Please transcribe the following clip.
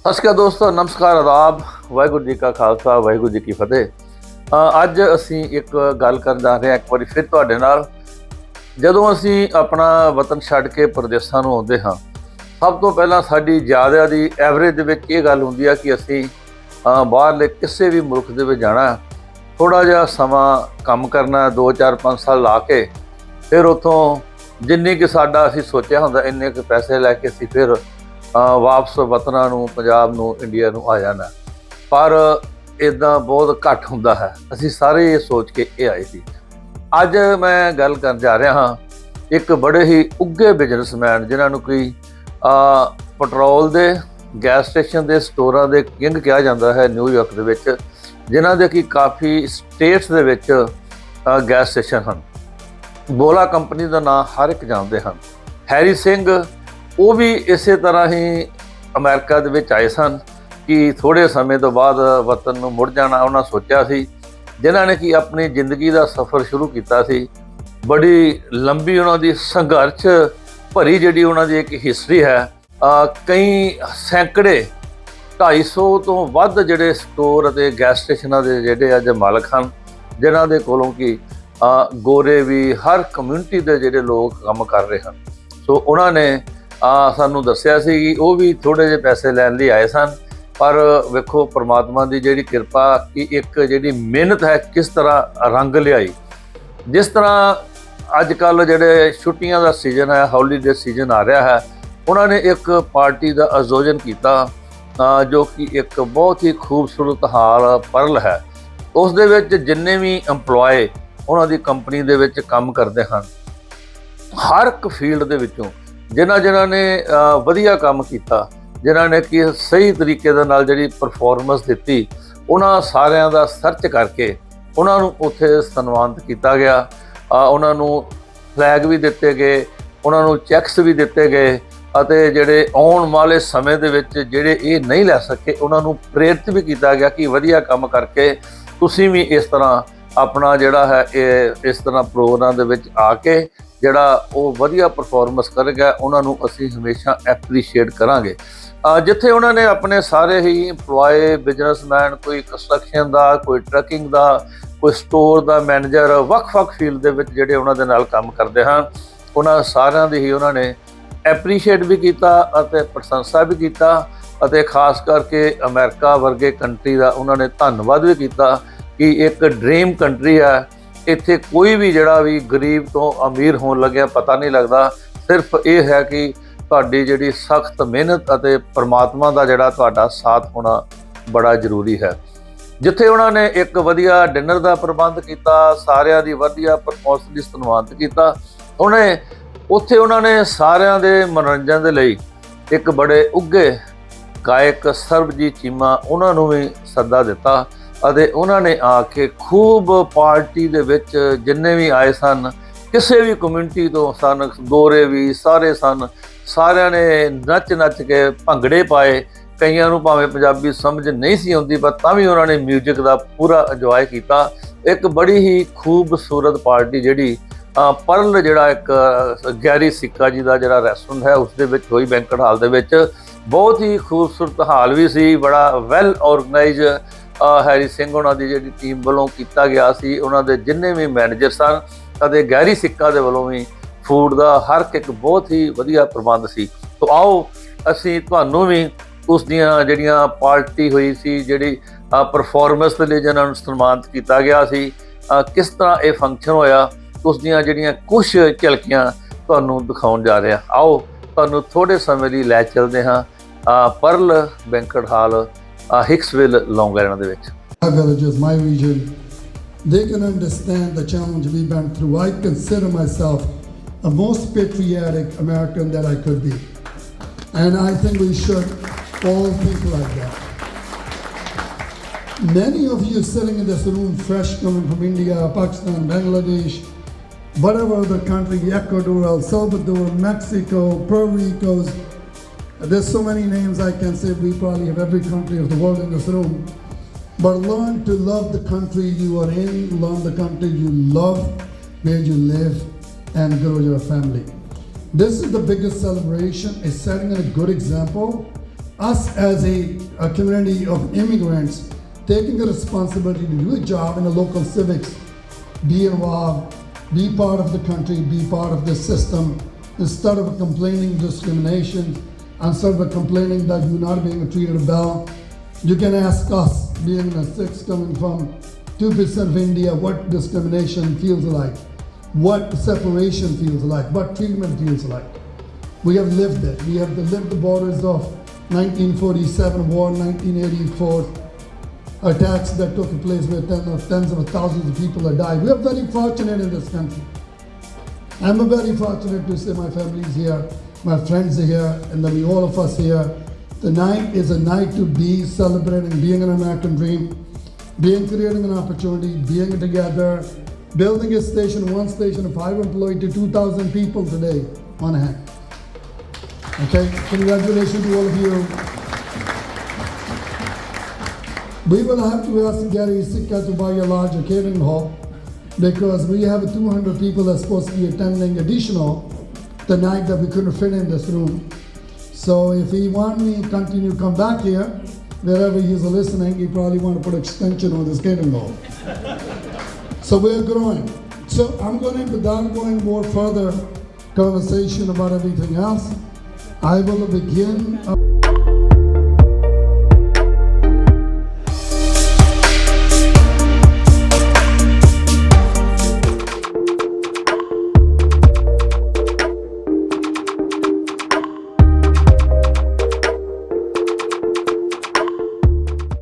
ਸਤਿ ਸ਼੍ਰੀ ਅਕਾਲ ਦੋਸਤੋ, ਨਮਸਕਾਰ, ਆਦਾਬ, ਵਾਹਿਗੁਰੂ ਜੀ ਕਾ ਖਾਲਸਾ, ਵਾਹਿਗੁਰੂ ਜੀ ਕੀ ਫਤਿਹ। ਅੱਜ ਅਸੀਂ ਇੱਕ ਗੱਲ ਕਰਨ ਜਾ ਰਹੇ ਹਾਂ, ਇੱਕ ਵਾਰੀ ਫਿਰ ਤੁਹਾਡੇ ਨਾਲ। ਜਦੋਂ ਅਸੀਂ ਆਪਣਾ ਵਤਨ ਛੱਡ ਕੇ ਪ੍ਰਦੇਸਾਂ ਨੂੰ ਆਉਂਦੇ ਹਾਂ, ਸਭ ਤੋਂ ਪਹਿਲਾਂ ਸਾਡੀ ਜ਼ਿਆਦਾ ਦੀ ਐਵਰੇਜ ਦੇ ਵਿੱਚ ਇਹ ਗੱਲ ਹੁੰਦੀ ਆ ਕਿ ਅਸੀਂ ਬਾਹਰਲੇ ਕਿਸੇ ਵੀ ਮੁਲਕ ਦੇ ਵਿੱਚ ਜਾਣਾ ਥੋੜਾ ਜਿਹਾ ਸਮਾਂ ਕੰਮ ਕਰਨਾ 2 4 5 ਸਾਲ ਲਾ ਕੇ, ਫਿਰ ਉਥੋਂ ਜਿੰਨੀ ਕਿ ਸਾਡਾ ਅਸੀਂ ਸੋਚਿਆ ਹੁੰਦਾ, ਇੰਨੇ ਕੁ ਪੈਸੇ ਲੈ ਕੇ ਅਸੀਂ ਫਿਰ ਵਾਪਸ ਵਤਨਾਂ ਨੂੰ ਪੰਜਾਬ ਨੂੰ ਇੰਡੀਆ ਨੂੰ ਆ ਜਾਣਾ। ਪਰ ਇਦਾਂ ਬਹੁਤ ਘੱਟ ਹੁੰਦਾ ਹੈ। ਅਸੀਂ ਸਾਰੇ ਇਹ ਸੋਚ ਕੇ ਇਹ ਆਏ ਸੀ। ਅੱਜ ਮੈਂ ਗੱਲ ਕਰਨ ਜਾ ਰਿਹਾ ਹਾਂ ਇੱਕ ਬੜੇ ਹੀ ਉੱਗੇ ਬਿਜ਼ਨਸਮੈਨ ਜਿਨ੍ਹਾਂ ਨੂੰ ਕੋਈ ਅ, ਪੈਟਰੋਲ ਦੇ ਗੈਸ ਸਟੇਸ਼ਨ ਦੇ ਸਟੋਰਾਂ ਦੇ ਕਿੰਗ ਕਿਹਾ ਜਾਂਦਾ ਹੈ ਨਿਊਯਾਰਕ ਦੇ ਵਿੱਚ ਜਿਨ੍ਹਾਂ ਦੇ ਕੀ ਕਾਫੀ ਸਟੇਟਸ ਦੇ ਵਿੱਚ ਗੈਸ ਸਟੇਸ਼ਨ ਹਨ। ਬੋਲਾ ਕੰਪਨੀ ਦਾ ਨਾਮ ਹਰ ਇੱਕ ਜਾਣਦੇ ਹਨ। ਹੈਰੀ ਸਿੰਘ ਉਹ ਵੀ ਇਸੇ ਤਰ੍ਹਾਂ ਹੀ ਅਮਰੀਕਾ ਦੇ ਵਿੱਚ ਆਏ ਸਨ ਕਿ ਥੋੜੇ ਸਮੇਂ ਤੋਂ ਬਾਅਦ ਵਤਨ ਨੂੰ ਮੁੜ ਜਾਣਾ ਉਹਨਾਂ ਸੋਚਿਆ ਸੀ। ਜਿਨ੍ਹਾਂ ਨੇ ਕਿ ਆਪਣੀ ਜ਼ਿੰਦਗੀ ਦਾ ਸਫ਼ਰ ਸ਼ੁਰੂ ਕੀਤਾ ਸੀ। ਬੜੀ ਲੰਬੀ ਉਹਨਾਂ ਦੀ ਸੰਘਰਸ਼ ਭਰੀ ਜਿਹੜੀ ਉਹਨਾਂ ਦੀ ਇੱਕ ਹਿਸਟਰੀ ਹੈ ਕਈ ਸੈਂਕੜੇ 250 ਤੋਂ ਵੱਧ ਜਿਹੜੇ ਸਟੋਰ ਅਤੇ ਗੈਸ ਸਟੇਸ਼ਨਾਂ ਦੇ ਜਿਹੜੇ ਅੱਜ ਮਾਲਕ ਹਨ, ਜਿਨ੍ਹਾਂ ਦੇ ਕੋਲੋਂ ਕਿ ਗੋਰੇ ਵੀ ਹਰ ਕਮਿਊਨਿਟੀ ਦੇ ਜਿਹੜੇ ਲੋਕ ਕੰਮ ਕਰ ਰਹੇ ਹਨ। ਸੋ ਉਹਨਾਂ ਨੇ ਅ, ਸਾਨੂੰ ਦੱਸਿਆ ਸੀ ਕਿ ਉਹ ਵੀ ਥੋੜੇ ਜਿਹੇ ਪੈਸੇ ਲੈਣ ਲਈ ਆਏ ਸਨ। ਪਰ ਵੇਖੋ ਪ੍ਰਮਾਤਮਾ ਦੀ ਜਿਹੜੀ ਕਿਰਪਾ ਕਿ ਇੱਕ ਜਿਹੜੀ ਮਿਹਨਤ ਹੈ ਕਿਸ ਤਰ੍ਹਾਂ ਰੰਗ ਲਿਆਈ। ਜਿਸ ਤਰ੍ਹਾਂ ਅੱਜ ਕੱਲ ਜਿਹੜੇ ਛੁੱਟੀਆਂ ਦਾ ਸੀਜ਼ਨ ਹੈ ਹੌਲੀਡੇ ਸੀਜ਼ਨ ਆ ਰਿਹਾ ਹੈ ਉਹਨਾਂ ਨੇ ਇੱਕ ਪਾਰਟੀ ਦਾ ਆਯੋਜਨ ਕੀਤਾ ਜੋ ਕਿ ਇੱਕ ਬਹੁਤ ਹੀ ਖੂਬਸੂਰਤ ਹਾਲ ਪਰਲ ਹੈ। ਉਸ ਦੇ ਵਿੱਚ ਜਿੰਨੇ ਵੀ EMPLOYE ਉਹਨਾਂ ਦੀ ਕੰਪਨੀ ਦੇ ਵਿੱਚ ਕੰਮ ਕਰਦੇ ਹਨ। ਹਰ ਇੱਕ ਫੀਲਡ ਦੇ ਵਿੱਚੋਂ ਜਿਨ੍ਹਾਂ ਜਿਨ੍ਹਾਂ ਨੇ ਵਧੀਆ ਕੰਮ ਕੀਤਾ, ਜਿਨ੍ਹਾਂ ਨੇ ਕਿ ਸਹੀ ਤਰੀਕੇ ਦੇ ਨਾਲ ਜਿਹੜੀ ਪਰਫਾਰਮੈਂਸ ਦਿੱਤੀ, ਉਹਨਾਂ ਸਾਰਿਆਂ ਦਾ ਸਰਚ ਕਰਕੇ ਉਹਨਾਂ ਨੂੰ ਉੱਥੇ ਸਨਮਾਨਿਤ ਕੀਤਾ ਗਿਆ। ਉਹਨਾਂ ਨੂੰ ਫਲੈਗ ਵੀ ਦਿੱਤੇ ਗਏ, ਉਹਨਾਂ ਨੂੰ ਚੈਕਸ ਵੀ ਦਿੱਤੇ ਗਏ ਅਤੇ ਜਿਹੜੇ ਆਉਣ ਵਾਲੇ ਸਮੇਂ ਦੇ ਵਿੱਚ ਜਿਹੜੇ ਇਹ ਨਹੀਂ ਲੈ ਸਕੇ, ਉਹਨਾਂ ਨੂੰ ਪ੍ਰੇਰਿਤ ਵੀ ਕੀਤਾ ਗਿਆ ਕਿ ਵਧੀਆ ਕੰਮ ਕਰਕੇ ਤੁਸੀਂ ਵੀ ਇਸ ਤਰ੍ਹਾਂ ਆਪਣਾ ਜਿਹੜਾ ਹੈ, ਇਹ, ਇਸ ਤਰ੍ਹਾਂ ਪ੍ਰੋਗਰਾਮ ਦੇ ਵਿੱਚ ਆ ਕੇ ਜਿਹੜਾ ਉਹ ਵਧੀਆ ਪਰਫਾਰਮੈਂਸ ਕਰੇਗਾ, ਉਹਨਾਂ ਨੂੰ ਅਸੀਂ ਹਮੇਸ਼ਾ ਐਪਰੀਸ਼ੀਏਟ ਕਰਾਂਗੇ। ਜਿੱਥੇ ਉਹਨਾਂ ਨੇ ਆਪਣੇ ਸਾਰੇ ਹੀ EMPLOYE ਬਿਜ਼ਨਸਮੈਨ ਕੋਈ ਕੰਸਟਰਕਸ਼ਨ ਦਾ, ਕੋਈ ਟਰੱਕਿੰਗ ਦਾ, ਕੋਈ ਸਟੋਰ ਦਾ ਮੈਨੇਜਰ ਵੱਖ-ਵੱਖ ਫੀਲਡ ਦੇ ਵਿੱਚ ਜਿਹੜੇ ਉਹਨਾਂ ਦੇ ਨਾਲ ਕੰਮ ਕਰਦੇ ਹਨ, ਉਹਨਾਂ ਸਾਰਿਆਂ ਦੀ ਹੀ ਉਹਨਾਂ ਨੇ ਐਪਰੀਸ਼ੀਏਟ ਵੀ ਕੀਤਾ ਅਤੇ ਪ੍ਰਸ਼ੰਸਾ ਵੀ ਕੀਤਾ ਅਤੇ ਖਾਸ ਕਰਕੇ ਅਮਰੀਕਾ ਵਰਗੇ ਕੰਟਰੀ ਦਾ ਉਹਨਾਂ ਨੇ ਧੰਨਵਾਦ ਵੀ ਕੀਤਾ ਕਿ ਇੱਕ ਡ੍ਰੀਮ ਕੰਟਰੀ ਹੈ। ਇੱਥੇ ਕੋਈ ਵੀ ਜਿਹੜਾ ਵੀ ਗਰੀਬ ਤੋਂ ਅਮੀਰ ਹੋਣ ਲੱਗਿਆ, ਪਤਾ ਨਹੀਂ ਲੱਗਦਾ। ਸਿਰਫ ਇਹ ਹੈ ਕਿ ਤੁਹਾਡੀ ਜਿਹੜੀ ਸਖਤ ਮਿਹਨਤ ਅਤੇ ਪਰਮਾਤਮਾ ਦਾ ਜਿਹੜਾ ਤੁਹਾਡਾ ਸਾਥ ਹੋਣਾ ਬੜਾ ਜ਼ਰੂਰੀ ਹੈ। ਜਿੱਥੇ ਉਹਨਾਂ ਨੇ ਇੱਕ ਵਧੀਆ ਡਿਨਰ ਦਾ ਪ੍ਰਬੰਧ ਕੀਤਾ, ਸਾਰਿਆਂ ਦੀ ਵਧੀਆ ਪਰਫਾਰਮੈਂਸ ਦੀ ਸਨਮਾਨਿਤ ਕੀਤਾ ਉਹਨੇ ਉੱਥੇ ਉਹਨਾਂ ਨੇ ਸਾਰਿਆਂ ਦੇ ਮਨੋਰੰਜਨ ਦੇ ਲਈ ਇੱਕ ਬੜੇ ਉੱਗੇ ਗਾਇਕ ਸਰਬਜੀਤ ਚੀਮਾ ਉਹਨਾਂ ਨੂੰ ਵੀ ਸੱਦਾ ਦਿੱਤਾ। ਅਤੇ ਉਹਨਾਂ ਨੇ ਆ ਕੇ ਖੂਬ ਪਾਰਟੀ ਦੇ ਵਿੱਚ ਜਿੰਨੇ ਵੀ ਆਏ ਸਨ ਕਿਸੇ ਵੀ ਕਮਿਊਨਿਟੀ ਤੋਂ ਸਨ ਗੋਰੇ ਵੀ ਸਾਰੇ ਸਨ ਸਾਰਿਆਂ ਨੇ ਨੱਚ ਨੱਚ ਕੇ ਭੰਗੜੇ ਪਾਏ। ਕਈਆਂ ਨੂੰ ਭਾਵੇਂ ਪੰਜਾਬੀ ਸਮਝ ਨਹੀਂ ਸੀ ਆਉਂਦੀ ਪਰ ਤਾਂ ਵੀ ਉਹਨਾਂ ਨੇ 뮤직 ਦਾ ਪੂਰਾ ਇੰਜੋਏ ਕੀਤਾ। ਇੱਕ ਬੜੀ ਹੀ ਖੂਬਸੂਰਤ ਪਾਰਟੀ ਜਿਹੜੀ ਪਰਲ ਜਿਹੜਾ ਇੱਕ ਅ, ਗੈਰੀ ਸਿੱਕਾ ਜੀ ਦਾ ਜਿਹੜਾ ਰੈਸਟੋਰੈਂਟ ਹੈ ਉਸ ਦੇ ਵਿੱਚ ਹੋਈ ਬੈਂਕਟ ਹਾਲ ਦੇ ਵਿੱਚ। ਬਹੁਤ ਹੀ ਖੂਬਸੂਰਤ ਹਾਲ ਵੀ ਸੀ ਬੜਾ ਵੈਲ ਆਰਗੇਨਾਈਜ਼ ਹੈਰੀ ਸਿੰਘ ਉਹਨਾਂ ਦੀ ਜਿਹੜੀ ਟੀਮ ਵੱਲੋਂ ਕੀਤਾ ਗਿਆ ਸੀ, ਉਹਨਾਂ ਦੇ ਜਿੰਨੇ ਵੀ ਮੈਨੇਜਰ ਸਨ, ਅਤੇ ਗਹਿਰੀ ਸਿੱਕਾ ਦੇ ਵੱਲੋਂ ਵੀ ਫੂਡ ਦਾ ਹਰ ਇੱਕ ਬਹੁਤ ਹੀ ਵਧੀਆ ਪ੍ਰਬੰਧ ਸੀ। ਤੋਂ ਆਓ, ਅਸੀਂ ਤੁਹਾਨੂੰ ਵੀ ਉਸ ਦੀਆਂ ਜਿਹੜੀਆਂ ਪਾਰਟੀ ਹੋਈ ਸੀ, ਜਿਹੜੀ ਪਰਫਾਰਮੈਂਸ ਦੇ ਲਈ ਜਿਹਨਾਂ ਨੂੰ ਸਨਮਾਨਿਤ ਕੀਤਾ ਗਿਆ ਸੀ ਕਿਸ ਤਰ੍ਹਾਂ ਇਹ ਫੰਕਸ਼ਨ ਹੋਇਆ, ਉਸ ਦੀਆਂ ਜਿਹੜੀਆਂ ਕੁਝ ਝਲਕੀਆਂ ਤੁਹਾਨੂੰ ਦਿਖਾਉਣ ਜਾ ਰਿਹਾ ਆਓ, ਤੁਹਾਨੂੰ ਥੋੜੇ ਸਮੇਂ ਲਈ ਲੈ ਚੱਲਦੇ ਹਾਂ Pearl banquet hall ਅ, ਹਿਕਸਵਿਲ ਲੌਂਗ ਆਈਲੈਂਡ ਦੇ ਵਿੱਚ my villages, my region, they can understand the challenge we've been through. I consider myself the most patriotic American that I could be. And I think we should all think like that. Many of you sitting in this room, fresh coming from India, Pakistan, Bangladesh, whatever other country, Ecuador, El Salvador, Mexico, Puerto Rico's, there's so many names I can say. We probably have every country of the world in this room. But learn to love the country you are in, learn the country you love, where you live, and grow your family. This is the biggest celebration, is setting a good example. Us as a, a community of immigrants taking the responsibility to do a job in the local civics, be involved, be part of the country, be part of the system, instead of complaining discrimination, instead of complaining that you're not being treated well. You can ask us, being a six coming from 2% of India, what discrimination feels like, what separation feels like, what treatment feels like. We have lived it. We have lived the borders of 1947 war, 1984 attacks that took place where tens of, tens of thousands of people have died. We are very fortunate in this country. I'm very fortunate to say my family is here, my friends are here, and then we all of us here. Tonight is a night to be celebrating being an American dream, being creating an opportunity, being together, building a station, one station of five employee to 2,000 people today on hand. Okay, congratulations to all of you. We will have to ask Gary Sika to buy a larger catering hall because we have 200 people that's supposed to be attending additional tonight that we couldn't fit in this room. So if he want me to continue to come back here, wherever he's listening, he probably want to put extension on this catering hall. So we're growing. So I'm going to, without going more further conversation about everything else, I will begin.